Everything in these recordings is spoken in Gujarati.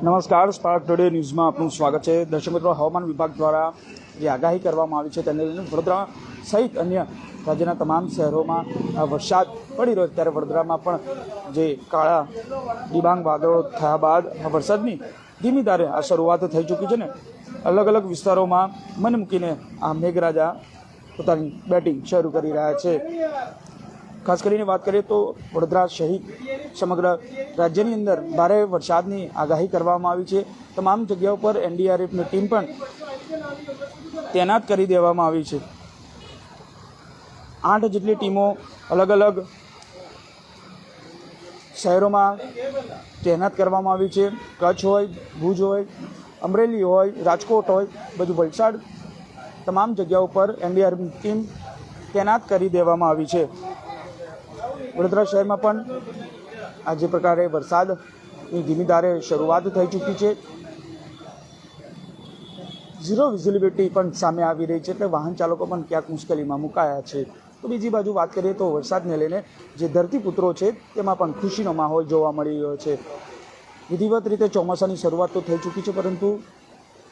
નમસ્કાર સ્પાર્ક ટુડે ન્યૂઝમાં આપનું સ્વાગત છે. દર્શક મિત્રો, હવામાન વિભાગ દ્વારા જે આગાહી કરવામાં આવી છે તેને લઈને વડોદરા સહિત અન્ય રાજ્યના તમામ શહેરોમાં વરસાદ પડી રહ્યો છે. ત્યારે વડોદરામાં પણ જે કાળા ડિબાંગ વાદળો થયા બાદ વરસાદની ધીમી ધારે આ શરૂઆત થઈ ચૂકી છે ને. અલગ અલગ વિસ્તારોમાં મન મૂકીને આ મેઘરાજા પોતાની બેટિંગ શરૂ કરી રહ્યા છે. ખાસ કરીને વાત કરીએ તો વડોદરા સહિત સમગ્ર રાજ્યની અંદર ભારે વરસાદની આગાહી કરવામાં આવી છે. તમામ જગ્યાઓ પર એનડીઆરએફની ટીમ પણ તૈનાત કરી દેવામાં આવી છે. આઠ જેટલી ટીમો અલગ અલગ શહેરોમાં તૈનાત કરવામાં આવી છે. કચ્છ હોય, ભુજ હોય, અમરેલી હોય, રાજકોટ હોય, બધું વલસાડ તમામ જગ્યાઓ પર એનડીઆરએફની ટીમ તૈનાત કરી દેવામાં આવી છે. વડોદરા શહેરમાં પણ આ જે પ્રકારે વરસાદની ધીમી ધારે શરૂઆત થઈ ચૂકી છે. ઝીરો વિઝિબિલિટી પણ સામે આવી રહી છે એટલે વાહન ચાલકો પણ ક્યાંક મુશ્કેલીમાં મુકાયા છે. તો બીજી બાજુ વાત કરીએ તો વરસાદને લઈને જે ધરતીપુત્રો છે તેમાં પણ ખુશીનો માહોલ જોવા મળી રહ્યો છે. વિધિવત રીતે ચોમાસાની શરૂઆત તો થઈ ચૂકી છે, પરંતુ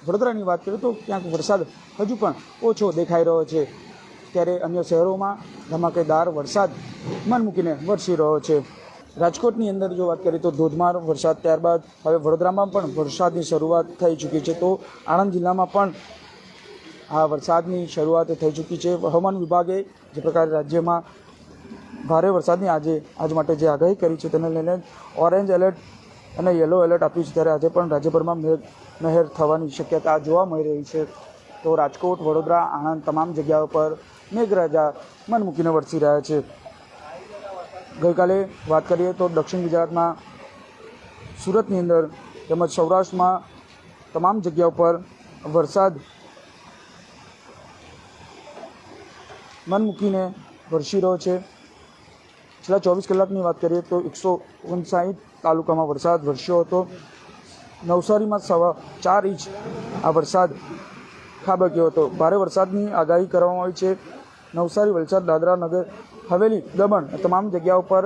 વડોદરાની વાત કરીએ તો ક્યાંક વરસાદ હજુ પણ ઓછો દેખાઈ રહ્યો છે. ત્યારે અન્ય શહેરોમાં ધમાકેદાર વરસાદ મન મૂકીને વરસી રહ્યો છે. રાજકોટની અંદર જો વાત કરીએ તો ધોધમાર વરસાદ ત્યારબાદ હવે વડોદરામાં પણ વરસાદની શરૂઆત થઈ ચૂકી છે. તો આણંદ જિલ્લામાં પણ આ વરસાદની શરૂઆત થઈ ચૂકી છે. હવામાન વિભાગે જે પ્રકારે રાજ્યમાં ભારે વરસાદની આજે, આજ માટે જે આગાહી કરી છે તેને લઈને ઓરેન્જ એલર્ટ અને યલો એલર્ટ આપ્યું છે. ત્યારે આજે પણ રાજ્યભરમાં મેઘ મહેર થવાની શક્યતા જોવા મળી રહી છે. તો રાજકોટ, વડોદરા, આણંદ તમામ જગ્યાઓ પર મેઘરાજા મન મૂકીને વરસી રહ્યા છે. ગઈકાલે વાત કરીએ તો દક્ષિણ ગુજરાતમાં સુરતની અંદર તેમજ સૌરાષ્ટ્રમાં તમામ જગ્યાઓ પર વરસાદ મન મૂકીને વરસી રહ્યો છે. છેલ્લા ચોવીસ કલાકની વાત કરીએ તો એકસો ઓગણસાઠ તાલુકામાં વરસાદ વરસ્યો હતો. નવસારીમાં સવા ચાર ઇંચ આ વરસાદ ખાબક્યો હતો. ભારે વરસાદની આગાહી કરવામાં આવી છે. નવસારી, વલસાડ, દાદરા નગર, હવેલી, દમણ તમામ જગ્યાઓ પર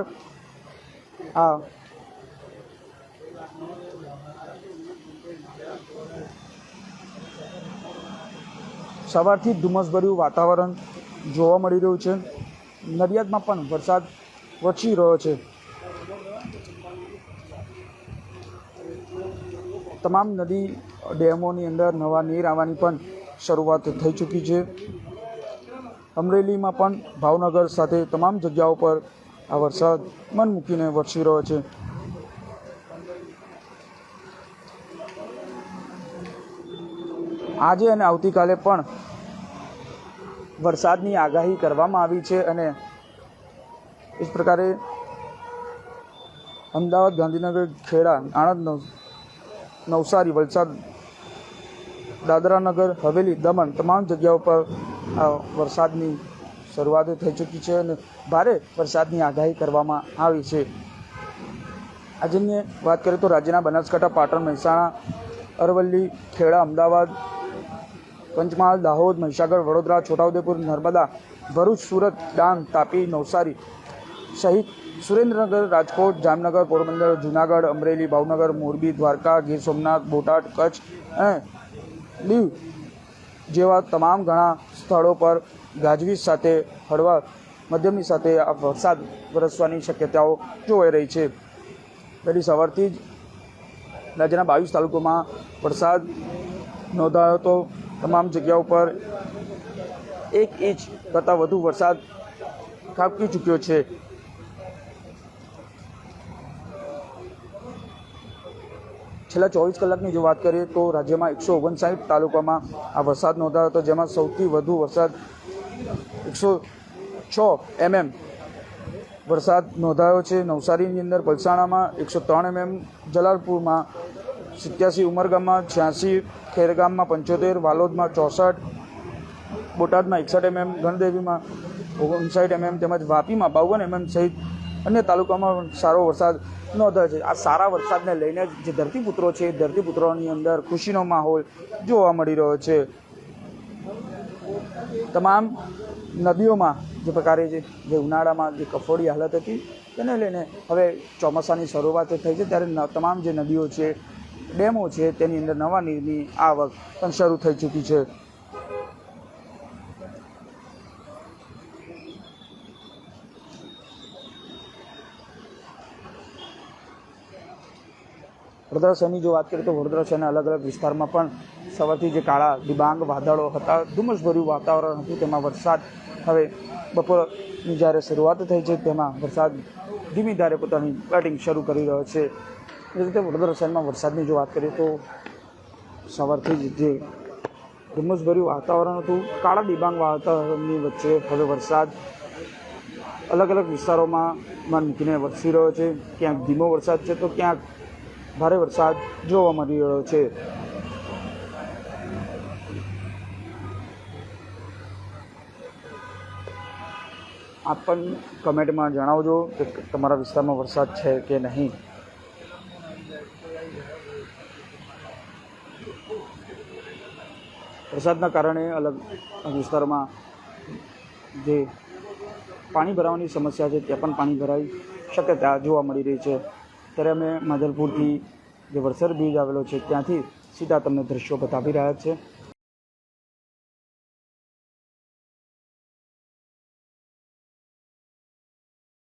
આ સવારથી ધુમ્મસભર્યું વાતાવરણ જોવા મળી રહ્યું છે. નડિયાદમાં પણ વરસાદ વચી રહ્યો છે. તમામ નદી ડેમોની અંદર નવા નીર આવવાની પણ શરૂઆત થઈ ચૂકી છે. અમરેલીમાં પણ ભાવનગર સાથે તમામ જગ્યાઓ પર આ વરસાદ મન મૂકીને વરસી રહ્યો છે. આજે અને આવતીકાલે પણ વરસાદની આગાહી કરવામાં આવી છે અને એ જ પ્રકારે અમદાવાદ ગાંધીનગર ખેડા આણંદ નવ- નવસારી વલસાડ દાદરાનગર હવેલી, દમણ તમામ જગ્યાઓ પર વરસાદની શરૂઆત થઈ ચૂકી છે અને ભારે વરસાદની આગાહી કરવામાં આવી છે. આજની વાત કરીએ તો રાજ્યના બનાસકાંઠા, પાટણ, મહેસાણા, અરવલ્લી, ખેડા, અમદાવાદ, પંચમહાલ, દાહોદ, મહીસાગર, વડોદરા, છોટાઉદેપુર, નર્મદા, ભરૂચ, સુરત, ડાંગ, તાપી, નવસારી સહિત સુરેન્દ્રનગર, રાજકોટ, જામનગર, પોરબંદર, જૂનાગઢ, અમરેલી, ભાવનગર, મોરબી, દ્વારકા, ગીર સોમનાથ, બોટાદ, કચ્છ અને દીવ જેવા તમામ ઘણા સ્થળો પર ગાજવીજ સાથે, હળવા મધ્યમની સાથે આ વરસાદ વરસવાની શક્યતાઓ જોવાઈ રહી છે. પહેલી સવારથી જ રાજ્યના બાવીસ તાલુકામાં વરસાદ નોંધાયો હતો. તમામ જગ્યાઓ પર એક ઇંચ કરતાં વધુ વરસાદ ખાબકી ચૂક્યો છે. છેલ્લા ચોવીસ કલાકની જો વાત કરીએ તો રાજ્યમાં એકસો ઓગણસાઠ તાલુકામાં આ વરસાદ નોંધાયો હતો, જેમાં સૌથી વધુ વરસાદ એકસો છ એમએમ વરસાદ નોંધાયો છે. નવસારીની અંદર પલસાણામાં એકસો ત્રણ એમએમ, જલાલપુરમાં સિત્યાસી, ઉમરગામમાં છ્યાસી, ખેરગામમાં પંચોતેર, વાલોદમાં ચોસઠ, બોટાદમાં એકસઠ એમએમ, ગણદેવીમાં ઓગણસાઠ એમએમ તેમજ વાપીમાં બાવન એમએમ સહિત અન્ય તાલુકામાં સારો વરસાદ નોંધાયો છે. આ સારા વરસાદને લઈને જે ધરતીપુત્રો છે એ ધરતીપુત્રોની અંદર ખુશીનો માહોલ જોવા મળી રહ્યો છે. તમામ નદીઓમાં જે પ્રકારે જે જે ઉનાળામાં જે કફોડી હાલત હતી, તેને લઈને હવે ચોમાસાની શરૂઆત થઈ છે, ત્યારે તમામ જે નદીઓ છે, ડેમો છે, તેની અંદર નવા નીરની આવક પણ શરૂ થઈ ચૂકી છે. વડોદરા શહેરની જો વાત કરીએ તો વડોદરા શહેરના અલગ અલગ વિસ્તારમાં પણ સવારથી જે કાળા ડિબાંગ, વાદળો હતા, ધુમ્મસભર્યું વાતાવરણ હતું. તેમાં વરસાદ હવે બપોરની જ્યારે શરૂઆત થઈ છે, તેમાં વરસાદ ધીમી ધારે પોતાની બેટિંગ શરૂ કરી રહ્યો છે. એ રીતે વડોદરા શહેરમાં વરસાદની જો વાત કરીએ તો સવારથી જ જે ધુમ્મસભર્યું વાતાવરણ હતું, કાળા ડિબાંગ વાતાવરણની વચ્ચે હવે વરસાદ અલગ અલગ વિસ્તારોમાં મન મૂકીને વરસી રહ્યો છે. ક્યાંક ધીમો વરસાદ છે તો ક્યાંક ભારે વરસાદ જોવા મળી રહ્યો છે. આપ પણ કમેન્ટમાં જણાવજો કે તમારા વિસ્તારમાં વરસાદ છે કે નહીં. વરસાદના કારણે અલગ વિસ્તારમાં જે પાણી ભરાવાની સમસ્યા છે, ત્યાં પણ પાણી ભરાઈ શક્યતા જોવા મળી રહી છે. ત્યારે અમે માધલપુરથી જે વરસર બ્રિજ આવેલો છે ત્યાંથી સીધા તમને દૃશ્યો બતાવી રહ્યા છે.